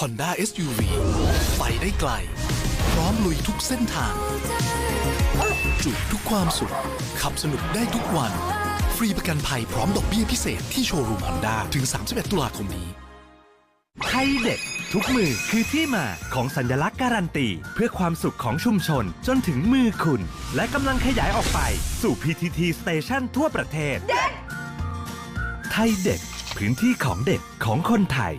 Honda SUV ไปได้ไกล พร้อมลุยทุกเส้นทาง จุทุกความสุข ขับสนุกได้ทุกวัน ฟรีประกันภัยพร้อมดอกเบี้ยพิเศษที่โชว์รูม Honda ถึง 31 ตุลาคมนี้ไทยเด็ดทุกมือคือที่มาของสัญลักษณ์การันตี เพื่อความสุขของชุมชนจนถึงมือคุณ และกำลังขยายออกไปสู่ PTT Station ทั่วประเทศ ไทยเด็ดพื้นที่ของเด็ดของคนไทย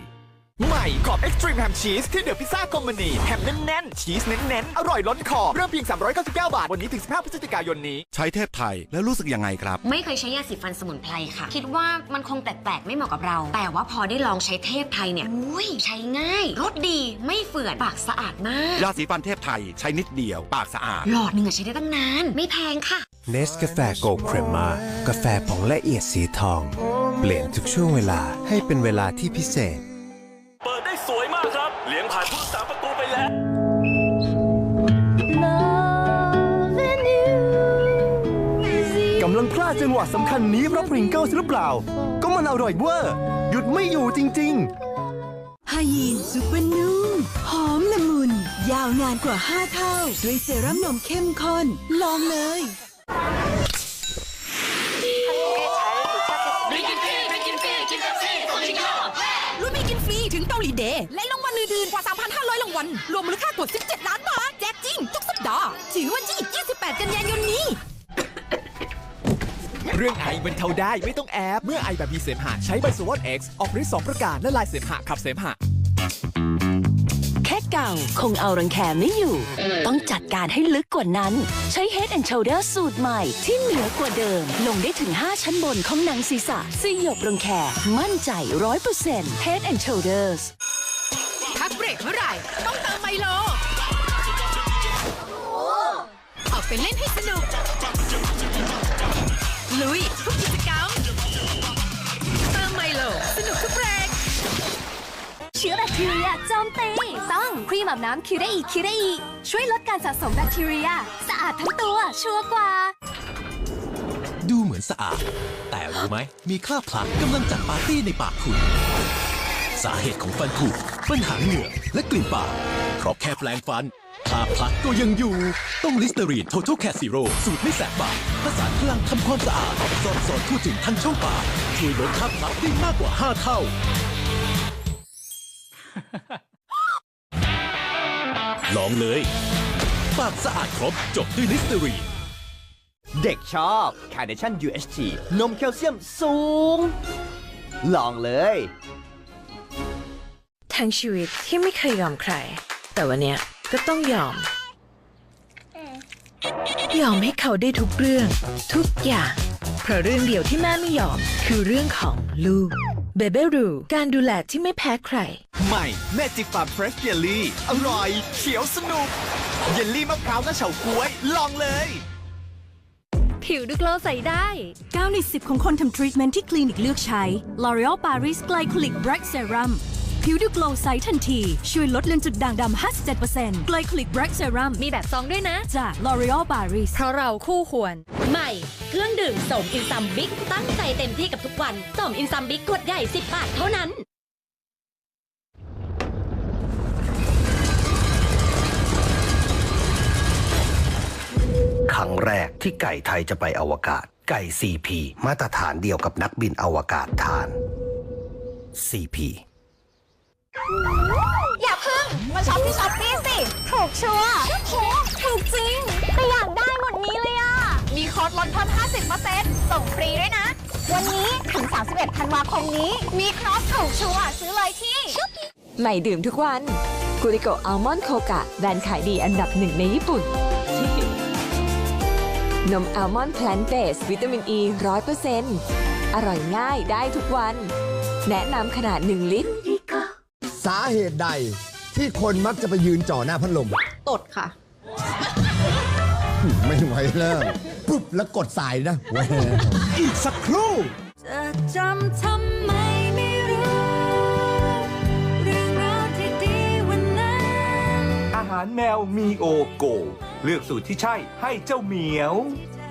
ใหม่กรอบ Extreme Ham Cheese ที่เดอะพิซซ่าคอมมานีแฮมแน่นๆ ชีสเน้นๆ อร่อยล้นคอ เริ่มเพียง 399 บาท วันนี้ถึง 15 พฤศจิกายนนี้ ใช้เทพไทยแล้วรู้สึกยังไงครับ ไม่เคยใช้ยาสีฟันสมุนไพรค่ะ คิดว่ามันคงแปลกๆ ไม่เหมาะกับเรา แต่ว่าพอได้ลองใช้เทพไทยเนี่ยอุ้ยใช้ง่ายรสดีไม่เฝื่อนปากสะอาดมากยาสีฟันเทพไทยใช้นิดเดียว ปากสะอาดหลอดหนึ่งอะใช้ได้ตั้งนานไม่แพงค่ะเนสกาแฟโกลด์เครมมากาแฟผงละเอียดสีทอง เปลี่ยนทุกช่วงเวลาให้เป็นเวลาที่พิเศษำลังพลาดจังหวะสำคัญนี้เพราะพริงเกิลหรือเปล่า ก็มันอร่อยเวอร์หยุดไม่อยู่จริง ๆไฮยีนซุปเปอร์นุ่มหอมละมุน ยาวนานกว่า 5 เท่า ด้วยเซรั่มนมเข้มข้นลองเลยรุ่นไม่กินฟรีถึงเกาหลีเดย์และรางวัลอื่นๆกว่า 3,500 รางวัล รวมมูลค่ากว่า 17 ล้านบาท แจกจริง ทุกสัปดาห์ ถึงวันที่ 28 กันยายนนี้เรื่องไอบรรเทาได้ไม่ต้องแอบเมื่อไอแบบมีเสมหะใช้ไบโซวอตเอ็กซ์ออกฤทธิ์สองประการและลายเสมหะขับเสมหะ แค่เก่าคงเอารังแคไม่อยู่ ต้องจัดการให้ลึกกว่านั้น ใช้ Head and Shoulder สูตรใหม่ที่เหนือกว่าเดิม ลงได้ถึง 5 ชั้นบนของหนังศีรษะสยบรังแคมั่นใจ 100% Head and Shoulders พักเบรกเมื่อไหร่ ต้องเติมไมโล ออกไปเล่นให้สนุก ลุยทุกกิจกรรมเติมไมโล สนุกทุกเบรกเชื้อแบคทีเรียโจมตีต้องครีมอาบน้ำคิวได้อีกคิวได้อีกช่วยลดการสะสมแบคทีเรีย สะอาดทั้งตัวชัวร์กว่า ดูเหมือนสะอาด แต่รู้ไหม มีคราบพลักกำลังจัดปาร์ตี้ในปากคุณ สาเหตุของฟันผุปัญหาเหงื่อและกลิ่นปาก เพราะแค่แปลงฟันคราบพลักก็ยังอยู่ ต้องลิสเตอรีน Total Cat Zero สูตรไม่แสบปากผสานพลังทำความสะอาดสอดสอนทั่วถึงทั้งช่องปากช่วยลดคราบพลักได้มากกว่า 5 เท่า ลองเลย ปากสะอาดครบจบด้วยลิสเตอรีน เด็กชอบ Carnation UHT นมแคลเซียมสูง ลองเลย ทั้งชีวิตที่ไม่เคยยอมใคร แต่วันเนี้ยก็ต้องยอม ยอมให้เขาได้ทุกเรื่อง ทุกอย่าง เพราะเรื่องเดียวที่แม่ไม่ยอม คือเรื่องของลูกเบเบรูการดูแลที่ไม่แพ้ใคร ใหม่แม่จิกฟาร์มเฟรชเยลลี่ อร่อย เขียวสนุก เยลลี่มะพร้าวและเฉาก๊วย ลองเลย ผิวดูโกลว์ใสได้ 9 ใน 10 ของคนทำทรีทเมนต์ที่คลินิกเลือกใช้ L'Oreal Paris Glycolic Bright Serum ผิวดูโกลว์ใสทันที ช่วยลดเลือนจุดด่างดำ 57% Glycolic Bright Serum มีแบบซองด้วยนะ จาก L'Oreal Paris เพราะเราคู่ควร ใหม่ เครื่องดื่มสมอินซัมบิ๊กตั้งใจเต็มที่กับทุกวันสมอินซัมบิ๊กขวดใหญ่ 10 บาทเท่านั้นครั้งแรกที่ไก่ไทยจะไปอวกาศ ไก่ CP มาตรฐานเดียวกับนักบินอวกาศทาน CP อย่าพึ่งมาช็อปที่ช็อปปี้สิ ถูกชัวร์ถูกจริง แต่อยากได้หมดนี้เลยอะ มีโค้ดลดเพิ่ม50%ส่งฟรีด้วยนะ วันนี้ถึง 31 ธันวาคมนี้ มีครอสถูกชัวร์ซื้อเลยที่ ใหม่ดื่มทุกวันกุริโกอัลมอนด์โคกะแบรนด์ขายดีอันดับหนึ่งในญี่ปุ่น นมอัลมอนด์แพลนเบสวิตามินอ e ีร้อยเปอร์เซ็นต์อร่อยง่ายได้ทุกวัน แนะนำขนาด 1 ลิตร สาเหตุใดที่คนมักจะไปยืนจ่อหน้าพัดลม ตดค่ะ ไม่ไหวแล้วปุ๊บแล้วกดสายนะแหวอีกสักครู่ จะจำทำไมไม่รู้ เรื่องราวที่ดีวันนั้น อาหารแมวมีโอโก เลือกสูตรที่ใช่ให้เจ้าเหมียวเธ